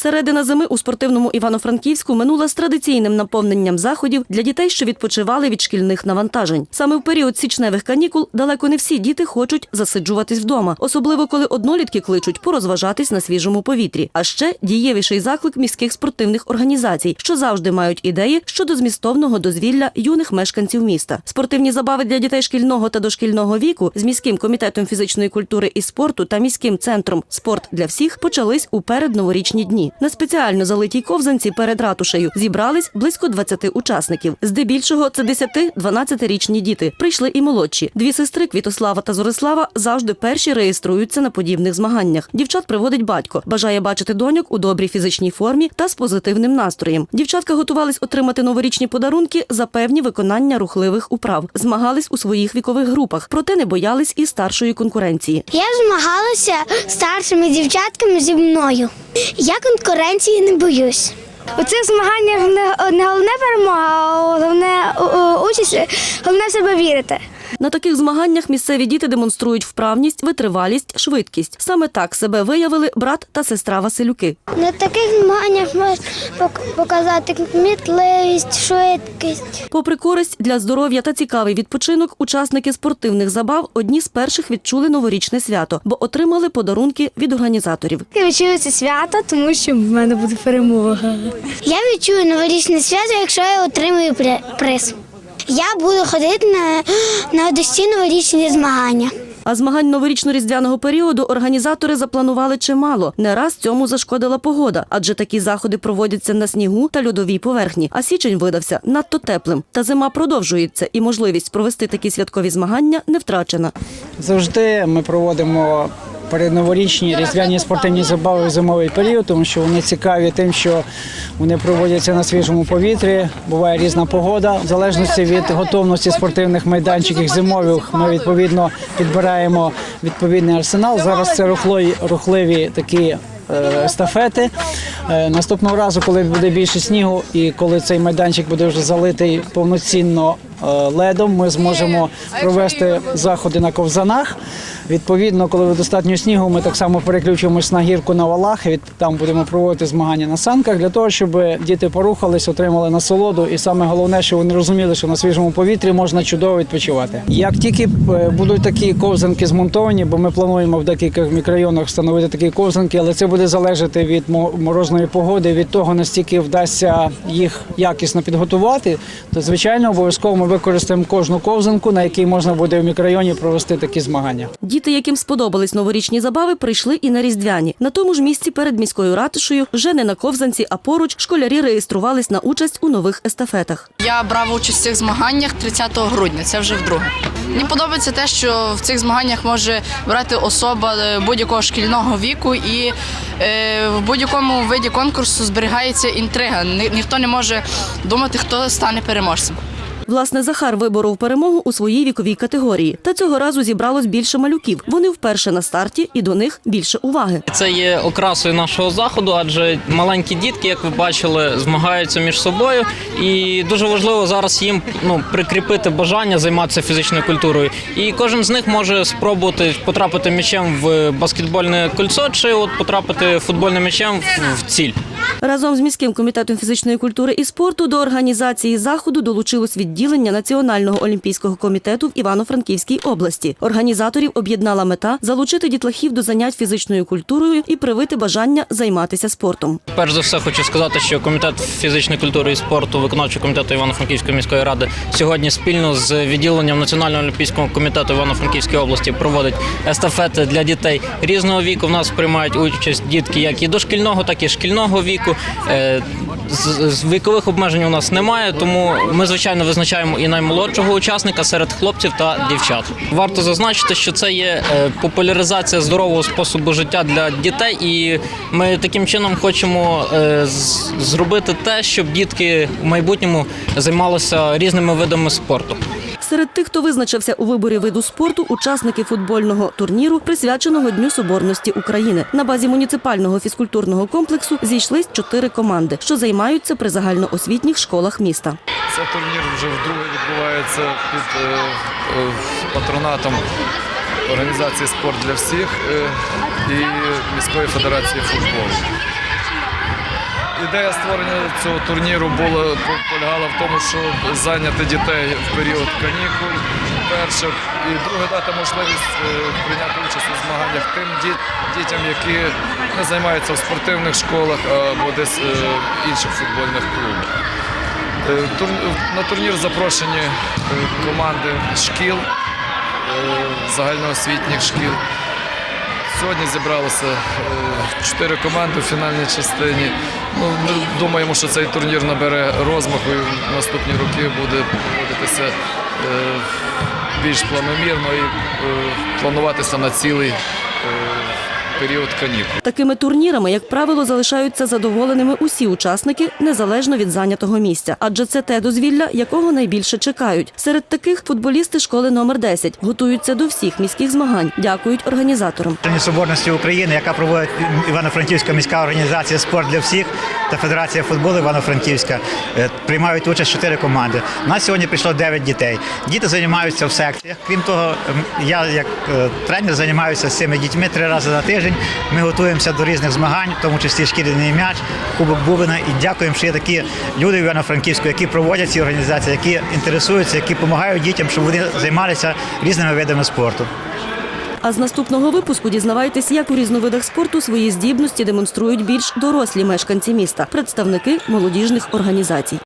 Середина зими у спортивному Івано-Франківську минула з традиційним наповненням заходів для дітей, що відпочивали від шкільних навантажень. Саме в період січневих канікул далеко не всі діти хочуть засиджуватись вдома, особливо коли однолітки кличуть порозважатись на свіжому повітрі. А ще дієвіший заклик міських спортивних організацій, що завжди мають ідеї щодо змістовного дозвілля юних мешканців міста. Спортивні забави для дітей шкільного та дошкільного віку з міським комітетом фізичної культури і спорту та міським центром Спорт для всіх почались у передноворічні дні. На спеціально залитій ковзанці перед ратушею зібрались близько 20 учасників. Здебільшого це 10-12-річні діти. Прийшли і молодші. Дві сестри Квітослава та Зорислава завжди перші реєструються на подібних змаганнях. Дівчат приводить батько, бажає бачити доньок у добрій фізичній формі та з позитивним настроєм. Дівчатка готувались отримати новорічні подарунки за певні виконання рухливих управ. Змагались у своїх вікових групах, проте не боялись і старшої конкуренції. Я змагалася старшими дівчатками зі мною. Я конкуренції не боюсь. У цих змаганнях не, не головне перемога, а участь, головне в себе вірити. На таких змаганнях місцеві діти демонструють вправність, витривалість, швидкість. Саме так себе виявили брат та сестра Василюки. На таких змаганнях можна показати кмітливість, швидкість. Попри користь для здоров'я та цікавий відпочинок, учасники спортивних забав одні з перших відчули новорічне свято, бо отримали подарунки від організаторів. Я відчую це свято, тому що в мене буде перемога. Я відчую новорічне свято, якщо я отримую приз. Я буду ходити на, на одесні новорічні змагання. А змагань новорічно-різдвяного періоду організатори запланували чимало. Не раз цьому зашкодила погода, адже такі заходи проводяться на снігу та льодовій поверхні. А січень видався надто теплим. Та зима продовжується, і можливість провести такі святкові змагання не втрачена. Завжди ми проводимо передноворічні різдвяні спортивні забави в зимовий період, тому що вони цікаві тим, що вони проводяться на свіжому повітрі. Буває різна погода. В залежності від готовності спортивних майданчиків зимових ми відповідно підбираємо відповідний арсенал. Зараз це рухливі, рухливі такі. е, Естафети Е, наступного разу, коли буде більше снігу, і коли цей майданчик буде вже залитий повноцінно е, ледом, ми зможемо провести заходи на ковзанах. Відповідно, коли достатньо снігу, ми так само переключимось на гірку на валах. і Там будемо проводити змагання на санках для того, щоб діти порухались, отримали насолоду. І саме головне, що вони розуміли, що на свіжому повітрі можна чудово відпочивати. Як тільки е, будуть такі ковзанки змонтовані, бо ми плануємо в декількох мікрорайонах встановити такі ковзанки, але це буде залежати від мо- морозної погоди, від того наскільки вдасться їх якісно підготувати, то звичайно обов'язково ми використаємо кожну ковзанку, на якій можна буде в мікрорайоні провести такі змагання. Діти, яким сподобались новорічні забави, прийшли і на різдвяні. На тому ж місці перед міською ратушею вже не на ковзанці, а поруч школярі реєструвались на участь у нових естафетах. Я брав участь в цих змаганнях 30 грудня, це вже вдруге. Мені подобається те, що в цих змаганнях може брати особа е, будь-якого шкільного віку, і е, в будь-якому виді конкурсу зберігається інтрига. Ні- ніхто не може думати, хто стане переможцем. Власне, Захар виборов перемогу у своїй віковій категорії. Та цього разу зібралось більше малюків. Вони вперше на старті, і до них більше уваги. Це є окрасою нашого заходу, адже маленькі дітки, як ви бачили, змагаються між собою, і дуже важливо зараз їм ну прикріпити бажання займатися фізичною культурою. І кожен з них може спробувати потрапити м'ячем в баскетбольне кольцо, чи от потрапити футбольним м'ячем в- ціль. Разом з міським комітетом фізичної культури і спорту до організації заходу долучилось відділення Національного олімпійського комітету в Івано-Франківській області. Організаторів об'єднала мета залучити дітлахів до занять фізичною культурою і привити бажання займатися спортом. Перш за все, хочу сказати, що комітет фізичної культури і спорту, виконавчого комітету Івано-Франківської міської ради сьогодні спільно з відділенням Національного олімпійського комітету Івано-Франківської області проводить естафети для дітей різного віку. В нас приймають участь дітки як і дошкільного, так і шкільного віку. Е, З, з вікових обмежень у нас немає, тому ми звичайно визначаємо і наймолодшого учасника серед хлопців та дівчат. Варто зазначити, що це є е, популяризація здорового способу життя для дітей, і ми таким чином хочемо е, зробити те, щоб дітки в майбутньому займалися різними видами спорту. Серед тих, хто визначився у виборі виду спорту, учасники футбольного турніру, присвяченого Дню Соборності України. На базі муніципального фізкультурного комплексу зійшлись чотири команди, що займаються при загальноосвітніх школах міста. Цей турнір вже вдруге відбувається під е, е, патронатом організації Спорт для всіх е, і міської федерації футболу. Ідея створення цього турніру була полягала в тому, щоб зайняти дітей в період канікул. Перше і друге дати можливість е, прийняти участь у змаганнях тим діт- дітям, які не займаються в спортивних школах або десь е, інших футбольних клубах. Е, На турнір запрошені команди шкіл, загальноосвітніх шкіл. Сьогодні зібралося чотири команди в фінальній частині. Ну, ми думаємо, що цей турнір набере розмаху і в наступні роки буде проводитися е, більш планомірно і е, плануватися на цілий період канікул. Такими турнірами, як правило, залишаються задоволеними усі учасники, незалежно від зайнятого місця. Адже це те дозвілля, якого найбільше чекають. Серед таких футболісти школи номер 10 готуються до всіх міських змагань. Дякують організаторам. Соборності України, яка проводить Івано-Франківська міська організація Спорт для всіх та Федерація футболу Івано-Франківська е, приймають участь чотири команди. У нас сьогодні прийшло 9 дітей. Діти займаються в секціях. Крім того, я як е, тренер займаюся з цими дітьми три рази на тиждень. Ми готуємося до різних змагань, в тому числі шкіряний м'яч, кубок Бубина. І дякуємо, що є такі люди в Івано-Франківську, які проводять ці організації, які інтересуються, які допомагають дітям, щоб вони займалися різними видами спорту. А з наступного випуску дізнавайтесь, як у різновидах спорту свої здібності демонструють більш дорослі мешканці міста, представники молодіжних організацій.